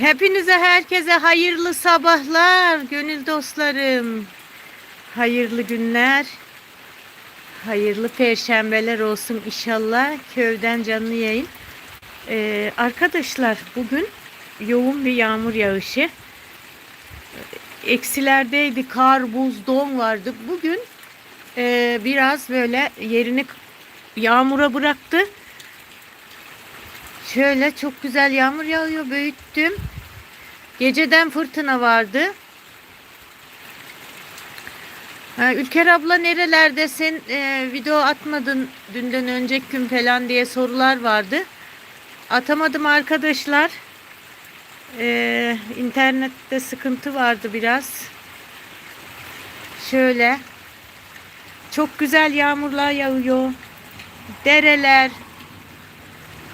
Hepinize herkese hayırlı sabahlar gönül dostlarım. Hayırlı günler. Hayırlı perşembeler olsun inşallah. Köyden canlı yayın. Ee, arkadaşlar bugün yoğun bir yağmur yağışı. Eksilerdeydi kar, buz, don vardı. Bugün e, biraz böyle yerini yağmura bıraktı. Şöyle çok güzel yağmur yağıyor. Büyüttüm. Geceden fırtına vardı. Ha, Ülker abla nerelerdesin? Ee, video atmadın dünden önceki gün falan diye sorular vardı. Atamadım arkadaşlar. Ee, internette sıkıntı vardı biraz. Şöyle. Çok güzel yağmurlar yağıyor. Dereler,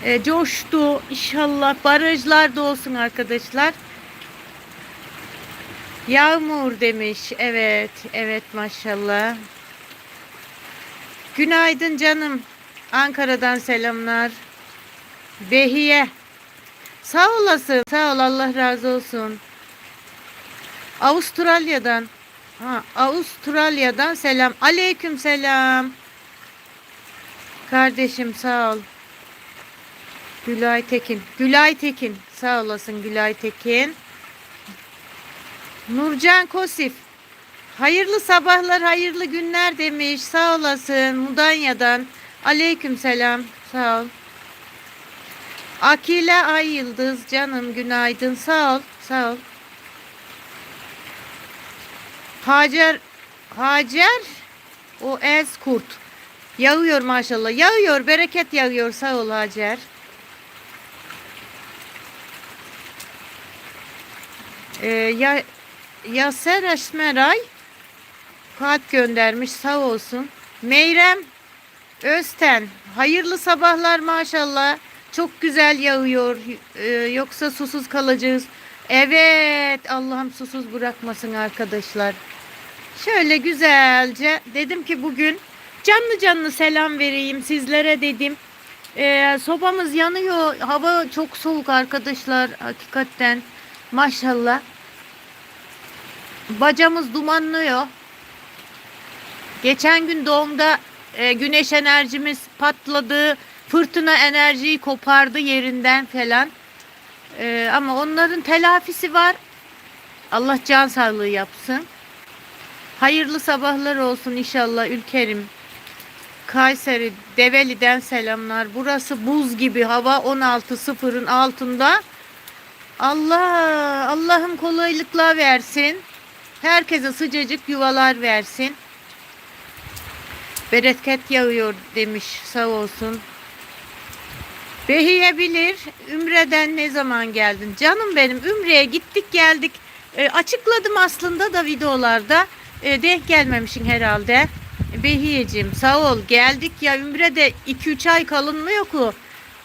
e, coştu. İnşallah barajlar da olsun arkadaşlar. Yağmur demiş. Evet, evet maşallah. Günaydın canım. Ankara'dan selamlar. Behiye. Sağ olasın. Sağ ol Allah razı olsun. Avustralya'dan. Ha, Avustralya'dan selam. Aleyküm selam. Kardeşim sağ ol. Gülay Tekin. Gülay Tekin. Sağ olasın Gülay Tekin. Nurcan Kosif. Hayırlı sabahlar, hayırlı günler demiş. Sağ olasın. Mudanya'dan. Aleyküm selam. Sağ ol. Akile Ay Yıldız canım günaydın. Sağ ol. Sağ ol. Hacer Hacer o ez kurt. Yağıyor maşallah. Yağıyor. Bereket yağıyor. Sağ ol Hacer. Ee, ya Yaser Esmeray kağıt göndermiş sağ olsun. Meyrem Özten hayırlı sabahlar maşallah. Çok güzel yağıyor. Ee, yoksa susuz kalacağız. Evet Allah'ım susuz bırakmasın arkadaşlar. Şöyle güzelce dedim ki bugün canlı canlı selam vereyim sizlere dedim. Ee, sobamız yanıyor. Hava çok soğuk arkadaşlar hakikaten. Maşallah. Bacamız dumanlıyor. Geçen gün doğumda e, güneş enerjimiz patladı. Fırtına enerjiyi kopardı yerinden falan. E, ama onların telafisi var. Allah can sağlığı yapsın. Hayırlı sabahlar olsun inşallah Ülkerim. Kayseri Develi'den selamlar. Burası buz gibi hava 16 sıfırın altında. Allah Allah'ım kolaylıklar versin. Herkese sıcacık yuvalar versin. Bereket yağıyor demiş sağ olsun. Behiye bilir Ümre'den ne zaman geldin? Canım benim Ümre'ye gittik geldik. E, açıkladım aslında da videolarda. E, denk gelmemişsin herhalde. Behiyeciğim sağ ol geldik ya Ümre'de 2-3 ay kalınmıyor ki.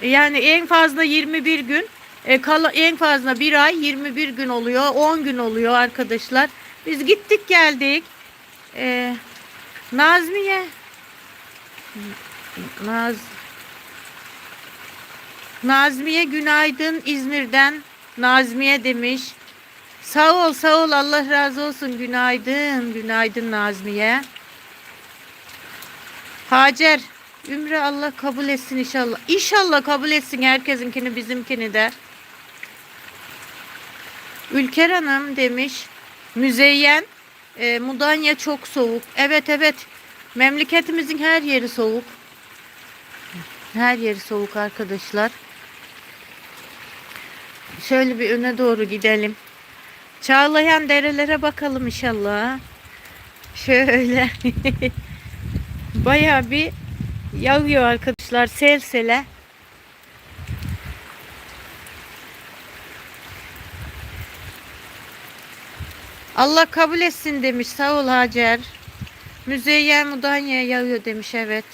Yani en fazla 21 gün. E, kala, en fazla bir ay 21 gün oluyor. 10 gün oluyor arkadaşlar. Biz gittik geldik. E, Nazmiye. Naz Nazmiye günaydın İzmir'den. Nazmiye demiş. Sağ ol sağ ol Allah razı olsun. Günaydın. Günaydın Nazmiye. Hacer. Ümre Allah kabul etsin inşallah. İnşallah kabul etsin herkesinkini bizimkini de. Ülker Hanım demiş. Müzeyyen. E, Mudanya çok soğuk. Evet evet. Memleketimizin her yeri soğuk. Her yeri soğuk arkadaşlar. Şöyle bir öne doğru gidelim. Çağlayan derelere bakalım inşallah. Şöyle. Bayağı bir yağıyor arkadaşlar selsele. Allah kabul etsin demiş. Sağ ol Hacer. Müzeyyen Mudanya yağıyor demiş evet.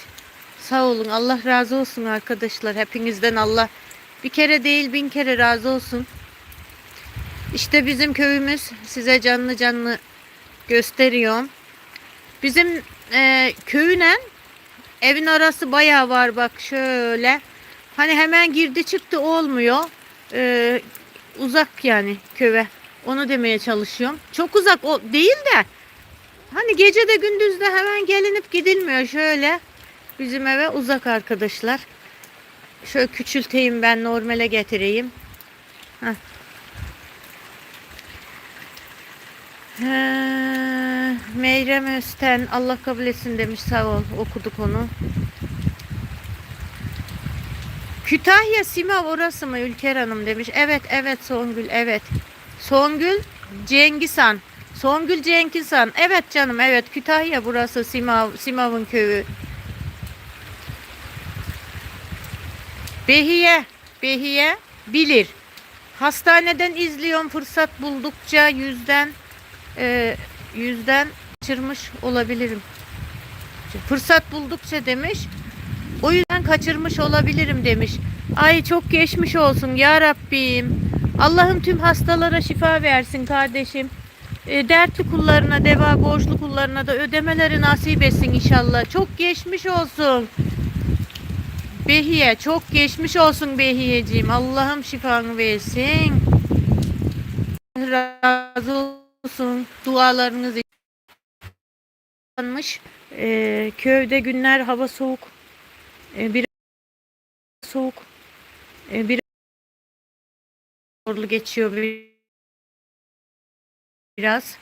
Sağ olun. Allah razı olsun arkadaşlar. Hepinizden Allah bir kere değil bin kere razı olsun. İşte bizim köyümüz size canlı canlı gösteriyorum. Bizim e, köyüne evin arası bayağı var bak şöyle. Hani hemen girdi çıktı olmuyor. E, uzak yani köve. Onu demeye çalışıyorum. Çok uzak o değil de hani gece de gündüz de hemen gelinip gidilmiyor şöyle. Bizim eve uzak arkadaşlar. Şöyle küçülteyim ben normale getireyim. Heh. He, Meyrem Özten Allah kabul etsin demiş sağ ol okuduk onu. Kütahya Simav orası mı Ülker Hanım demiş. Evet evet Songül evet. Songül Cengizhan. Songül Cengizhan. Evet canım evet Kütahya burası Simav, Simav'ın köyü. Behiye, Behiye bilir. Hastaneden izliyorum fırsat buldukça yüzden e, yüzden kaçırmış olabilirim. Fırsat buldukça demiş. O yüzden kaçırmış olabilirim demiş. Ay çok geçmiş olsun ya Rabbim. Allah'ım tüm hastalara şifa versin kardeşim. E, dertli kullarına, deva borçlu kullarına da ödemeleri nasip etsin inşallah. Çok geçmiş olsun. Behiye çok geçmiş olsun Behiyeciğim. Allah'ım şifanı versin. Razı olsun. Dualarınız yanmış. Ee, köyde günler hava soğuk. Ee, bir soğuk. Ee, bir zorlu geçiyor bir- biraz.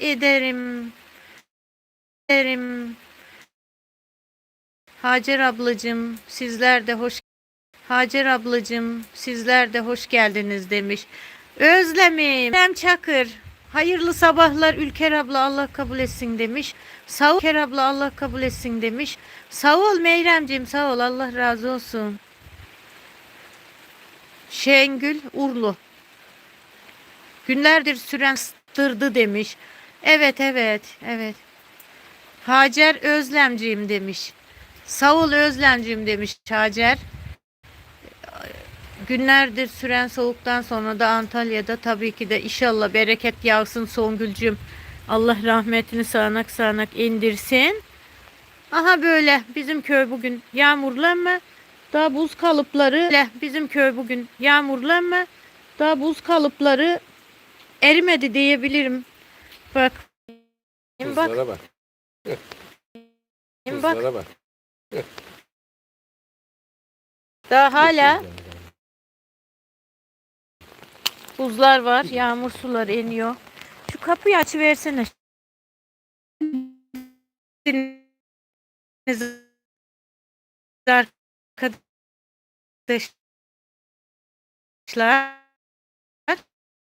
ederim ederim. Hacer ablacığım sizler de hoş Hacer ablacığım sizler de hoş geldiniz demiş. Özlemim. Hem Çakır. Hayırlı sabahlar Ülker abla Allah kabul etsin demiş. Sağ ol Ülker abla Allah kabul etsin demiş. Sağ ol Meyremciğim sağ ol Allah razı olsun. Şengül Urlu. Günlerdir süren stırdı demiş. Evet evet evet. Hacer Özlemciğim demiş. Sağ ol Özlemciğim demiş Hacer. Günlerdir süren soğuktan sonra da Antalya'da tabii ki de inşallah bereket yağsın Songülcüm. Allah rahmetini sağanak sağanak indirsin. Aha böyle bizim köy bugün yağmurlu ama daha buz kalıpları bizim köy bugün yağmurlu ama daha buz kalıpları erimedi diyebilirim. Bak. Bak. Kızlara. Bak. Kızlara bak. Daha hala buzlar var. Yağmur suları iniyor. Şu kapıyı açıversene. Arkadaşlar.